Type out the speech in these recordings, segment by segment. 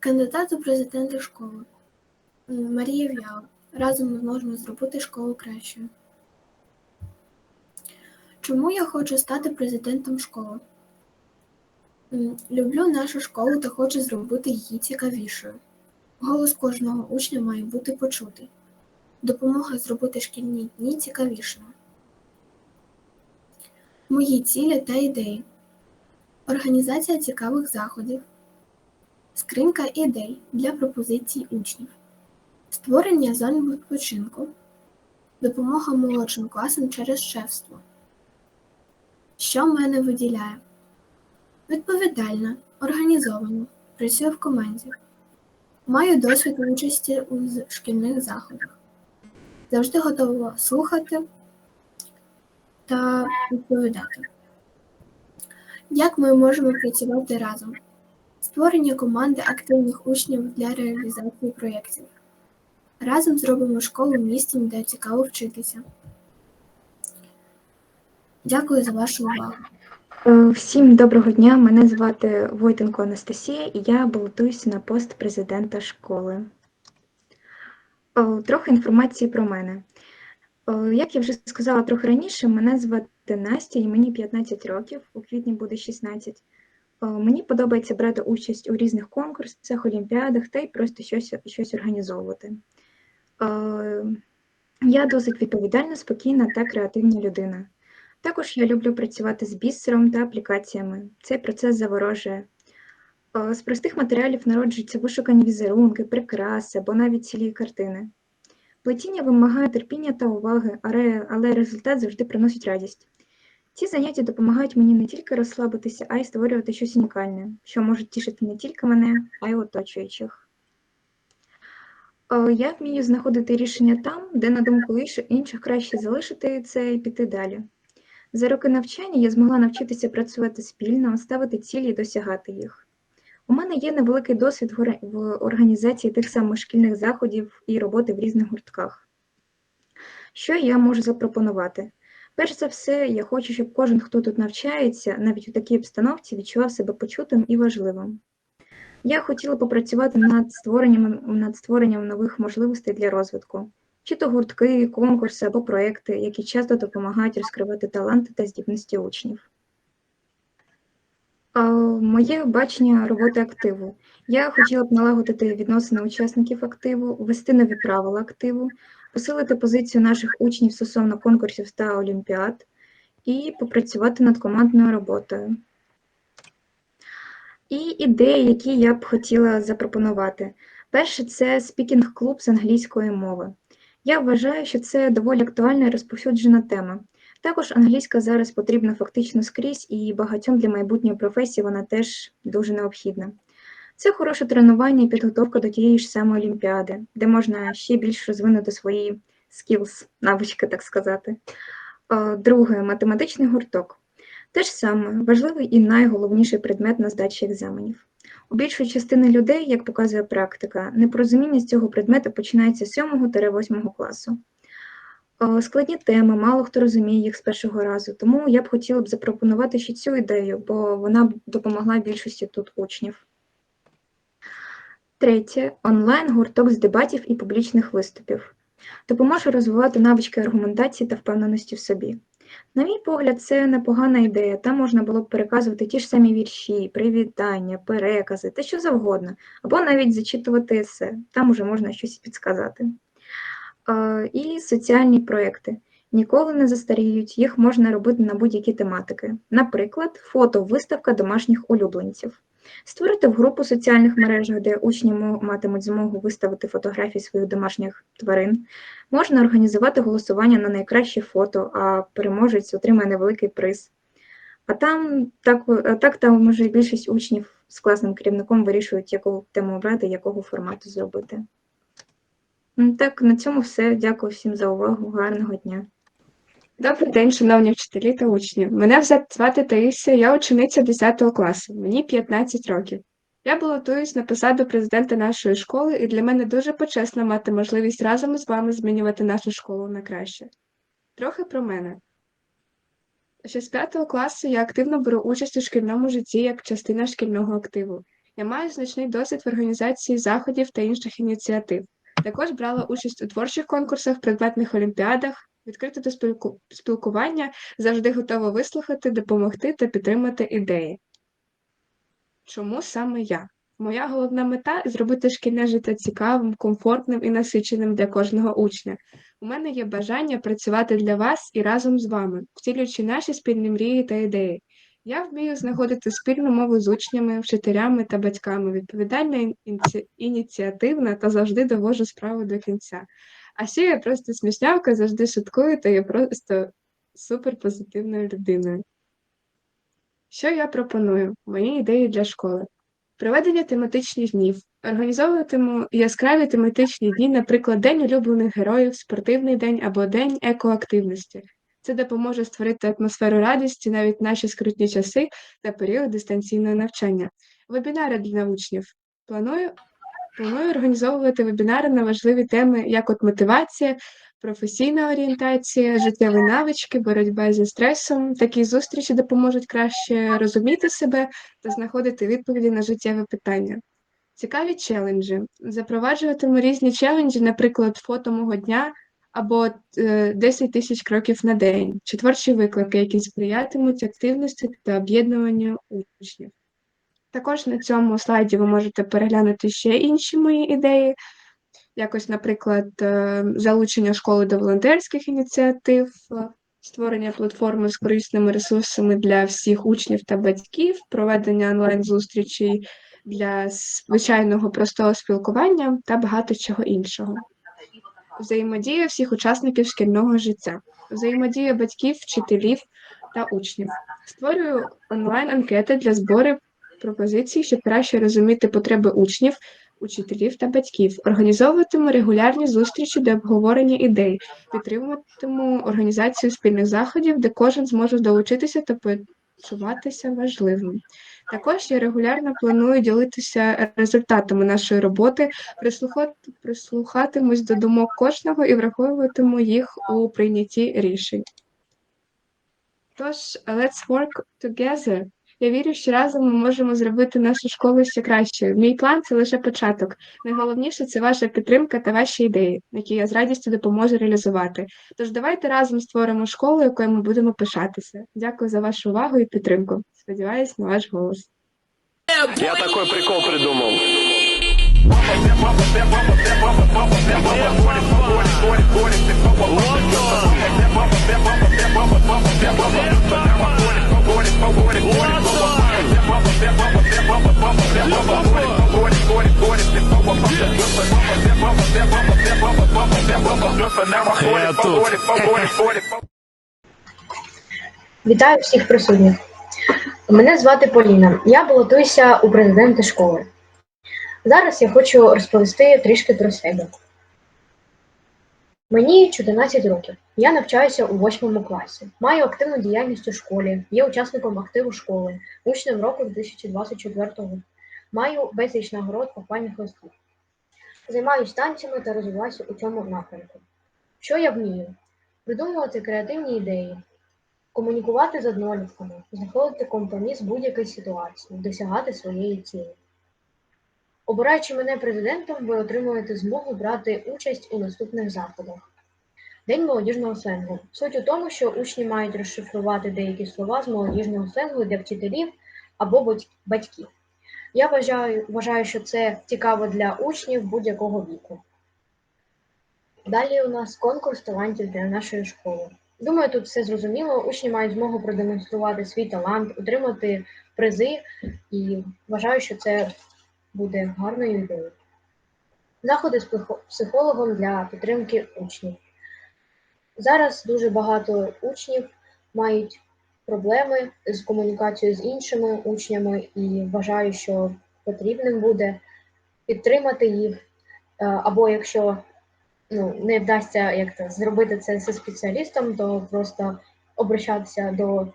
Кандидат у президенти школи Марія В'яла. Разом ми зможемо зробити школу кращою. Чому я хочу стати президентом школи? Люблю нашу школу та хочу зробити її цікавішою. Голос кожного учня має бути почутий. Допомога зробити шкільні дні цікавішими. Мої цілі та ідеї. Організація цікавих заходів. Скринька ідей для пропозицій учнів. Створення зон відпочинку. Допомога молодшим класам через шефство. Що мене виділяє? Відповідальна, організована, працюю в команді. Маю досвід участі у шкільних заходах. Завжди готова слухати та відповідати. Як ми можемо працювати разом? Створення команди активних учнів для реалізації проєктів. Разом зробимо школу містом, де цікаво вчитися. Дякую за вашу увагу. Е, Всім доброго дня. Мене звати Войтенко Анастасія, і я балотуюся на пост президента школи. Е, Трохи інформації про мене. Е, Як я вже сказала трохи раніше, мене звати Настя і мені 15 років, у квітні буде 16. Мені подобається брати участь у різних конкурсах, олімпіадах та й просто щось, щось організовувати. Я досить відповідальна, спокійна та креативна людина. Також я люблю працювати з бісером та аплікаціями. Цей процес заворожує. З простих матеріалів народжуються вишукані візерунки, прикраси або навіть цілі картини. Плетіння вимагає терпіння та уваги, але результат завжди приносить радість. Ці заняття допомагають мені не тільки розслабитися, а й створювати щось унікальне, що може тішити не тільки мене, а й оточуючих. Е, Я вмію знаходити рішення там, де, на думку інших, краще залишити це і піти далі. За роки навчання я змогла навчитися працювати спільно, ставити цілі і досягати їх. У мене є невеликий досвід в організації тих самих шкільних заходів і роботи в різних гуртках. Що я можу запропонувати? Перш за все, я хочу, щоб кожен, хто тут навчається, навіть у такій обстановці, відчував себе почутим і важливим. Я хотіла попрацювати над створенням, над створенням нових можливостей для розвитку, чи то гуртки, конкурси або проекти, які часто допомагають розкривати таланти та здібності учнів. Моє бачення роботи активу. Я хотіла б налагодити відносини учасників активу, ввести нові правила активу, посилити позицію наших учнів стосовно конкурсів та олімпіад і попрацювати над командною роботою. І ідеї, які я б хотіла запропонувати. Перше, це спікінг-клуб з англійської мови. Я вважаю, що це доволі актуальна і розповсюджена тема. Також англійська зараз потрібна фактично скрізь, і багатьом для майбутньої професії вона теж дуже необхідна. Це хороше тренування і підготовка до тієї ж самої олімпіади, де можна ще більш розвинути свої skills, навички, так сказати. Друге математичний гурток. Те ж саме важливий і найголовніший предмет на здачі екзаменів. У більшої частини людей, як показує практика, непорозуміння з цього предмету починається з 7-8 класу. Складні теми, мало хто розуміє їх з першого разу, тому я б хотіла б запропонувати ще цю ідею, бо вона б допомогла більшості тут учнів. Третє онлайн-гурток з дебатів і публічних виступів. Допоможе розвивати навички аргументації та впевненості в собі. На мій погляд, це непогана ідея. Там можна було б переказувати ті ж самі вірші, привітання, перекази, те що завгодно, або навіть зачитувати есе. Там уже можна щось підсказати. Е, І соціальні проекти. Ніколи не застаріють, їх можна робити на будь-які тематики. Наприклад, фото-виставка домашніх улюбленців. Створити в групу соціальних мережах, де учні матимуть змогу виставити фотографії своїх домашніх тварин. Можна організувати голосування на найкраще фото, а переможець отримає невеликий приз. А там так, так там може більшість учнів з класним керівником вирішують, яку тему обрати, якого формату зробити. Так, на цьому все. Дякую всім за увагу. Гарного дня. Добрий день, шановні вчителі та учні. Мене звати Таїсія, я учениця 10 класу, мені 15 років. Я балотуюсь на посаду президента нашої школи, і для мене дуже почесно мати можливість разом з вами змінювати нашу школу на краще. Трохи про мене. Ще з 5 класу я активно беру участь у шкільному житті як частина шкільного активу. Я маю значний досвід в організації заходів та інших ініціатив. Також брала участь у творчих конкурсах, предметних олімпіадах, відкрита до спілку- спілкування, завжди готова вислухати, допомогти та підтримати ідеї. Чому саме я? Моя головна мета зробити шкільне життя цікавим, комфортним і насиченим для кожного учня. У мене є бажання працювати для вас і разом з вами, втілюючи наші спільні мрії та ідеї. Я вмію знаходити спільну мову з учнями, вчителями та батьками, відповідальна, ініці- ініціативна та завжди довожу справу до кінця. А ще я просто смішнявка, завжди шуткую та є просто суперпозитивною людиною. Що я пропоную? Мої ідеї для школи. Проведення тематичних днів. Організовуватиму яскраві тематичні дні, наприклад, День улюблених героїв, спортивний день або День екоактивності. Це допоможе створити атмосферу радості навіть наші скрутні часи та період дистанційного навчання. Вебінари для учнів. Планую, планую організовувати вебінари на важливі теми, як от мотивація, професійна орієнтація, життєві навички, боротьба зі стресом. Такі зустрічі допоможуть краще розуміти себе та знаходити відповіді на життєві питання. Цікаві челенджі. Запроваджуватиму різні челенджі, наприклад, фото мого дня або е, 10 тисяч кроків на день, чи творчі виклики, які сприятимуть активності та об'єднуванню учнів. Також на цьому слайді ви можете переглянути ще інші мої ідеї, якось, наприклад, е, залучення школи до волонтерських ініціатив, е, створення платформи з корисними ресурсами для всіх учнів та батьків, проведення онлайн-зустрічей для звичайного простого спілкування та багато чого іншого. Взаємодія всіх учасників шкільного життя, взаємодія батьків, вчителів та учнів. Створюю онлайн-анкети для збору пропозицій, щоб краще розуміти потреби учнів, учителів та батьків. Організовуватиму регулярні зустрічі для обговорення ідей, підтримуватиму організацію спільних заходів, де кожен зможе долучитися та почуватися важливим. Також я регулярно планую ділитися результатами нашої роботи, прислухатимусь до думок кожного і враховуватиму їх у прийнятті рішень. Тож, let's work together. Я вірю, що разом ми можемо зробити нашу школу ще кращою. Мій план це лише початок. Найголовніше це ваша підтримка та ваші ідеї, які я з радістю допоможу реалізувати. Тож давайте разом створимо школу, якою ми будемо пишатися. Дякую за вашу увагу і підтримку. Сподіваюсь на ваш голос. Я такой прикол придумал. Я тут. Вітаю всіх присутніх. Мене звати Поліна. Я балотуюся у президенти школи. Зараз я хочу розповісти трішки про себе. Мені 14 років. Я навчаюся у 8 класі. Маю активну діяльність у школі, є учасником активу школи, учнем року 2024-го. Маю безліч нагород похвальних листів. Займаюся танцями та розвиваюся у цьому напрямку. Що я вмію? Придумувати креативні ідеї, комунікувати з однолітками, знаходити компроміс будь-якій ситуації, досягати своєї цілі. Обираючи мене президентом, ви отримуєте змогу брати участь у наступних заходах. День молодіжного сленгу. Суть у тому, що учні мають розшифрувати деякі слова з молодіжного сленгу для вчителів або батьків. Я вважаю, вважаю, що це цікаво для учнів будь-якого віку. Далі у нас конкурс талантів для нашої школи. Думаю, тут все зрозуміло. Учні мають змогу продемонструвати свій талант, отримати призи, і вважаю, що це буде гарною ідеєю. Заходи з психо- психологом для підтримки учнів. Зараз дуже багато учнів мають проблеми з комунікацією з іншими учнями, і вважаю, що потрібним буде підтримати їх. Е, Або якщо ну, не вдасться як це, зробити це зі спеціалістом, то просто обращатися до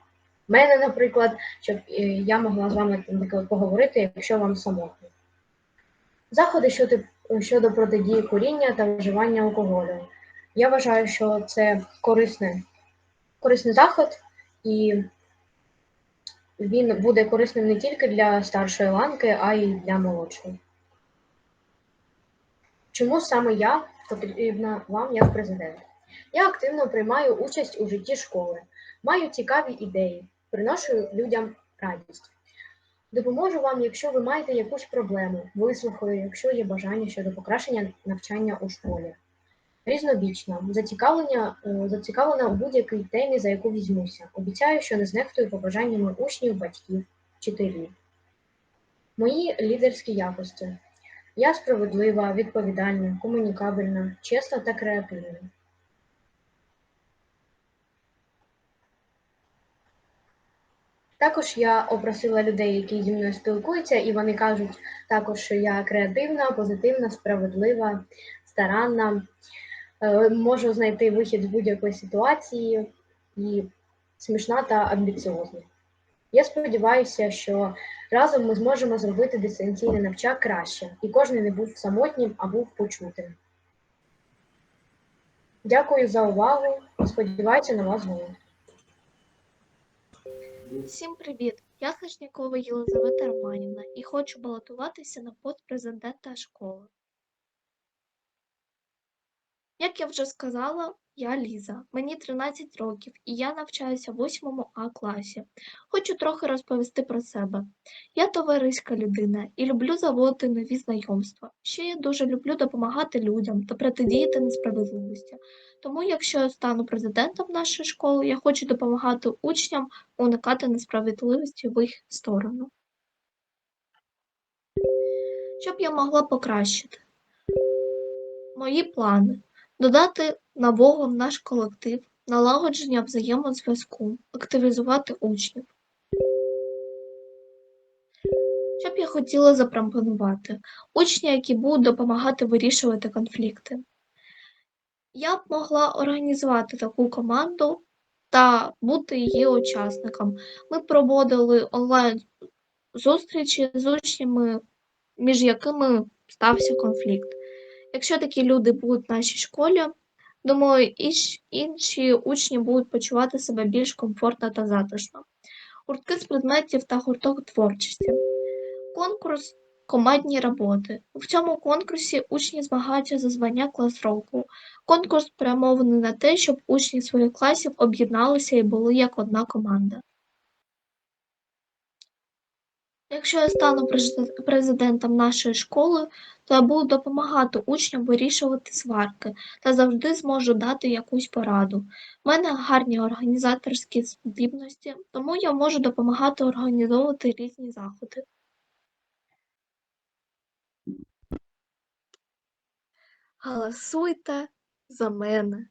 мене, наприклад, щоб е, я могла з вами поговорити, якщо вам самотньо. Заходи щодо, щодо протидії куріння та вживання алкоголю. Я вважаю, що це корисне, корисний заход, і він буде корисним не тільки для старшої ланки, а й для молодшої. Чому саме я потрібна вам як президент? Я активно приймаю участь у житті школи, маю цікаві ідеї, приношу людям радість. Допоможу вам, якщо ви маєте якусь проблему, вислухаю, якщо є бажання щодо покращення навчання у школі. Різнобічна, зацікавлення, е, зацікавлена у будь-якій темі, за яку візьмуся. Обіцяю, що не знехтую побажаннями учнів, батьків, вчителів. Мої лідерські якості. Я справедлива, відповідальна, комунікабельна, чесна та креативна. Також я опросила людей, які зі мною спілкуються, і вони кажуть також, що я креативна, позитивна, справедлива, старанна, е, можу знайти вихід з будь-якої ситуації і смішна та амбіціозна. Я сподіваюся, що разом ми зможемо зробити дистанційне навчання краще, і кожен не був самотнім, а був почутим. Дякую за увагу. Сподіваюся на вас знову. Всім привіт! Я Хашнякова Єлизавета Романівна і хочу балотуватися на пост президента школи. Як я вже сказала, я Ліза, мені 13 років і я навчаюся в 8 А класі. Хочу трохи розповісти про себе. Я товариська людина і люблю заводити нові знайомства. Ще я дуже люблю допомагати людям та протидіяти несправедливості. Тому, якщо я стану президентом нашої школи, я хочу допомагати учням уникати несправедливості в їх сторону. Що б я могла покращити? Мої плани додати нового в наш колектив, налагодження взаємозв'язку, активізувати учнів. Що б я хотіла запропонувати? Учні, які будуть допомагати вирішувати конфлікти. Я б могла організувати таку команду та бути її учасником. Ми проводили онлайн зустрічі з учнями, між якими стався конфлікт. Якщо такі люди будуть в нашій школі, думаю, інші учні будуть почувати себе більш комфортно та затишно. Гуртки з предметів та гурток творчості. Конкурс командні роботи. В цьому конкурсі учні змагаються за звання клас року. Конкурс спрямований на те, щоб учні своїх класів об'єдналися і були як одна команда. Якщо я стану президентом нашої школи, то я буду допомагати учням вирішувати сварки та завжди зможу дати якусь пораду. У мене гарні організаторські здібності, тому я можу допомагати організовувати різні заходи. Голосуйте за мене.